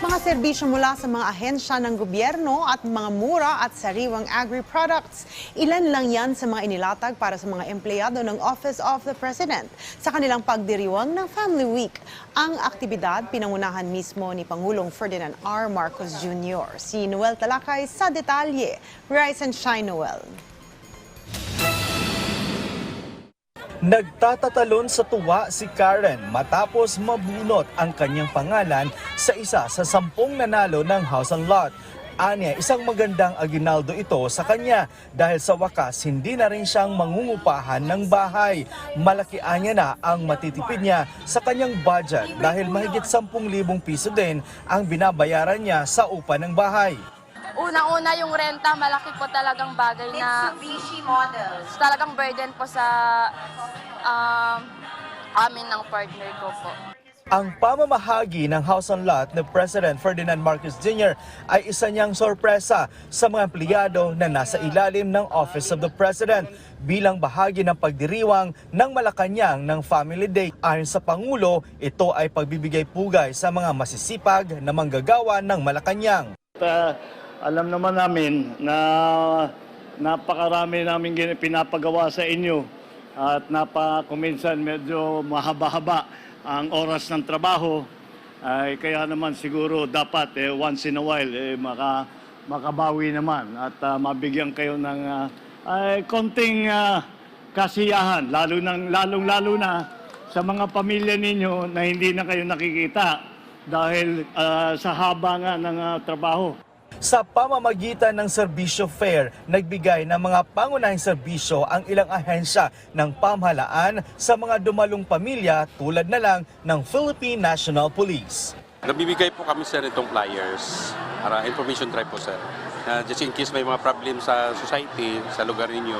Mga serbisyo mula sa mga ahensya ng gobyerno at mga mura at sariwang agri-products. Ilan lang yan sa mga inilatag para sa mga empleyado ng Office of the President sa kanilang pagdiriwang ng Family Week. Ang aktibidad pinangunahan mismo ni Pangulong Ferdinand R. Marcos Jr. Si Noel Talakay sa detalye. Rise and shine, Noel. Nagtatatalon sa tuwa si Karen matapos mabunot ang kanyang pangalan sa isa sa sampung nanalo ng House and Lot. Anya, isang magandang aginaldo ito sa kanya dahil sa wakas hindi na rin siyang mangungupahan ng bahay. Malaki anya na ang matitipid niya sa kanyang budget dahil mahigit 10,000 piso din ang binabayaran niya sa upa ng bahay. Unang-una yung renta, malaki po talagang bagay na Mitsubishi models. talagang burden po sa um, amin ng partner ko po. Ang pamamahagi ng House and Lot ni President Ferdinand Marcos Jr. ay isa niyang sorpresa sa mga empleyado na nasa ilalim ng Office of the President bilang bahagi ng pagdiriwang ng Malacanang ng Family Day. Ayon sa Pangulo, ito ay pagbibigay pugay sa mga masisipag na manggagawa ng Malacanang. At, uh, alam naman namin na napakarami namin pinapagawa sa inyo. At napa kuminsan medyo mahaba-haba ang oras ng trabaho. Ay kaya naman siguro dapat eh, once in a while eh, maka, makabawi naman. At ah, mabigyan kayo ng ah, ay, konting ah, kasiyahan. Lalo nang lalong lalo na sa mga pamilya ninyo na hindi na kayo nakikita dahil ah, sa haba nga ng ah, trabaho. Sa pamamagitan ng serbisyo fair, nagbigay ng mga pangunahing serbisyo ang ilang ahensya ng pamahalaan sa mga dumalong pamilya tulad na lang ng Philippine National Police. Nabibigay po kami sir itong flyers para information drive po sir. Na just in case may mga problem sa society, sa lugar ninyo,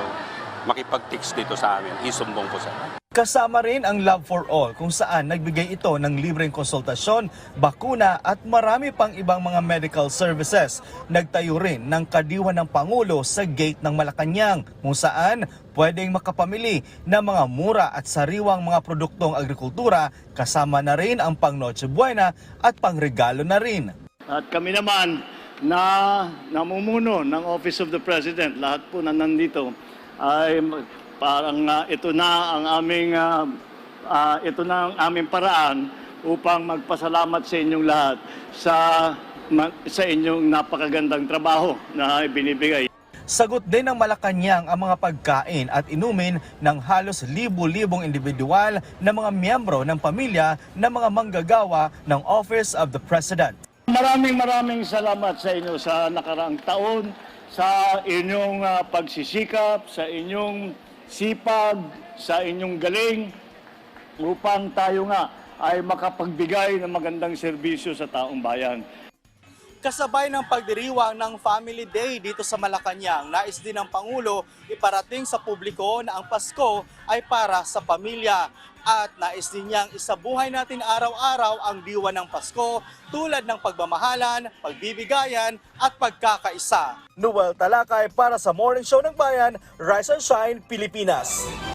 makipag-text dito sa amin. Isumbong po sir. Kasama rin ang Love for All kung saan nagbigay ito ng libreng konsultasyon, bakuna at marami pang ibang mga medical services. Nagtayo rin ng kadiwa ng Pangulo sa gate ng Malacanang kung saan pwedeng makapamili ng mga mura at sariwang mga produktong agrikultura kasama na rin ang pang Noche Buena at pangregalo na rin. At kami naman na namumuno ng Office of the President, lahat po na nandito, ay parang ah, ito na ang aming ah, ah, ito na ang aming paraan upang magpasalamat sa inyong lahat sa sa inyong napakagandang trabaho na binibigay. Sagot din ng Malacanang ang mga pagkain at inumin ng halos libu-libong individual na mga miyembro ng pamilya ng mga manggagawa ng Office of the President. Maraming maraming salamat sa inyo sa nakaraang taon, sa inyong ah, pagsisikap, sa inyong sipag, sa inyong galing upang tayo nga ay makapagbigay ng magandang serbisyo sa taong bayan. Kasabay ng pagdiriwang ng Family Day dito sa Malacanang, nais din ng Pangulo iparating sa publiko na ang Pasko ay para sa pamilya at nais din niyang isabuhay natin araw-araw ang diwa ng Pasko tulad ng pagmamahalan, pagbibigayan at pagkakaisa. Noel Talakay para sa Morning Show ng Bayan, Rise and Shine, Pilipinas.